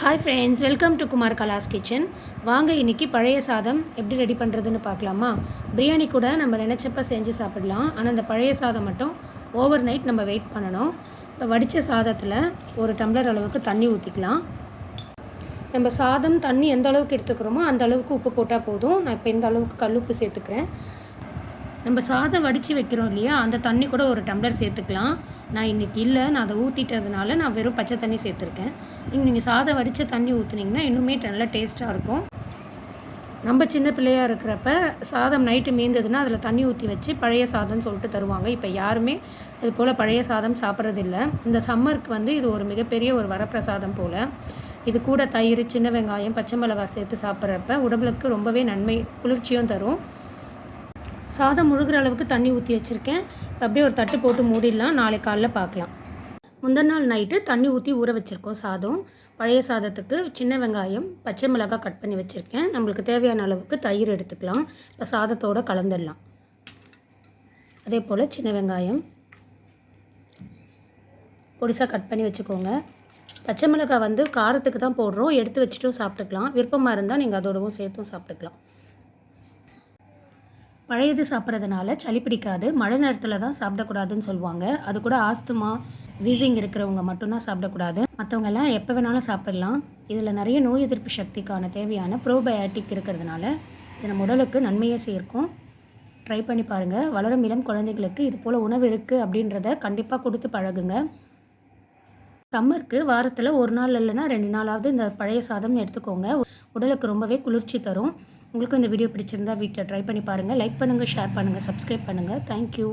Hi friends welcome to Kumar Kalas kitchen வாங்க இன்னைக்கு பழைய சாதம் எப்படி ரெடி பண்ணுறதுன்னு பார்க்கலாமா? பிரியாணி கூட நம்ம நினச்சப்ப செஞ்சு சாப்பிடலாம். ஆனால் அந்த பழைய சாதம் மட்டும் ஓவர் நைட் நம்ம வெயிட் பண்ணணும். இப்போ வடித்த சாதத்தில் ஒரு டம்ளர் அளவுக்கு தண்ணி ஊற்றிக்கலாம் நம்ம சாதம் தண்ணி எந்த அளவுக்கு எடுத்துக்கிறோமோ அந்த அளவுக்கு உப்பு போட்டால் போதும். நான் இப்போ இந்த அளவுக்கு கல்லுப்பு சேர்த்துக்கிறேன். நம்ம சாதம் வடித்து வைக்கிறோம் இல்லையா? அந்த தண்ணி கூட ஒரு டம்ளர் சேர்த்துக்கலாம். நான் இன்றைக்கி இல்லை. நான் அதை ஊற்றிட்டதுனால நான் வெறும் பச்சை தண்ணி சேர்த்துருக்கேன். நீங்கள் நீங்கள் சாதம் வடித்த தண்ணி ஊற்றுனீங்கன்னா இன்னுமே நல்லா டேஸ்ட்டாக இருக்கும். நம்ம சின்ன பிள்ளையாக இருக்கிறப்ப சாதம் நைட்டு மீந்ததுன்னா அதில் தண்ணி ஊற்றி வச்சு பழைய சாதம்னு சொல்லிட்டு தருவாங்க. இப்போ யாருமே அது போல் பழைய சாதம் சாப்பிட்றதில்ல. இந்த சம்மருக்கு வந்து இது ஒரு மிகப்பெரிய ஒரு வரப்பிரசாதம் போல். இது கூட தயிர் சின்ன வெங்காயம் பச்சை மிளகாய் சேர்த்து சாப்பிட்றப்ப உடம்புக்கு ரொம்பவே நன்மை குளிர்ச்சியும் தரும். சாதம் முழுகிற அளவுக்கு தண்ணி ஊற்றி வச்சுருக்கேன். இப்போ அப்படியே ஒரு தட்டு போட்டு மூடிடலாம். நாளை காலைல பார்க்கலாம். முந்தின நாள் நைட்டு தண்ணி ஊற்றி ஊற வச்சுருக்கோம் சாதம். பழைய சாதத்துக்கு சின்ன வெங்காயம் பச்சை மிளகாய் கட் பண்ணி வச்சுருக்கேன். நம்மளுக்கு தேவையான அளவுக்கு தயிர் எடுத்துக்கலாம். இப்போ சாதத்தோடு கலந்துடலாம். அதே போல் சின்ன வெங்காயம். பொடிசாக கட் பண்ணி வச்சுக்கோங்க. பச்சை மிளகாய் வந்து காரத்துக்கு தான் போடுறோம். எடுத்து வச்சுட்டும் சாப்பிட்டுக்கலாம். விருப்பமாக இருந்தால் நீங்கள் அதோடவும் சேர்த்தும் சாப்பிட்டுக்கலாம். பழையது சாப்பிட்றதுனால சளி பிடிக்காது. மழை நேரத்தில் தான் சாப்பிடக்கூடாதுன்னு சொல்லுவாங்க. அது கூட ஆஸ்துமா வீசிங் இருக்கிறவங்க மட்டும்தான் சாப்பிடக்கூடாது. மற்றவங்க எல்லாம் எப்போ வேணாலும் சாப்பிடலாம். இதில் நிறைய நோய் எதிர்ப்பு சக்திக்கான தேவையான ப்ரோபயாட்டிக் இருக்கிறதுனால இது நம்ம உடலுக்கு நன்மையை சேர்க்கும். ட்ரை பண்ணி பாருங்கள் வளரும் இளம் குழந்தைகளுக்கு இது போல் உணவு இருக்குது அப்படின்றத கண்டிப்பாக கொடுத்து பழகுங்க. சம்மருக்கு வாரத்தில் ஒரு நாள் இல்லைன்னா ரெண்டு நாளாவது இந்த பழைய சாதம் எடுத்துக்கோங்க. உடலுக்கு ரொம்பவே குளிர்ச்சி தரும். உங்களுக்கு இந்த வீடியோ பிடிச்சிருந்தா வீட்டில் ட்ரை பண்ணி பாருங்கள் லைக் பண்ணுங்கள் ஷேர் பண்ணுங்கள் சப்ஸ்கிரைப் பண்ணுங்கள் தேங்க்யூ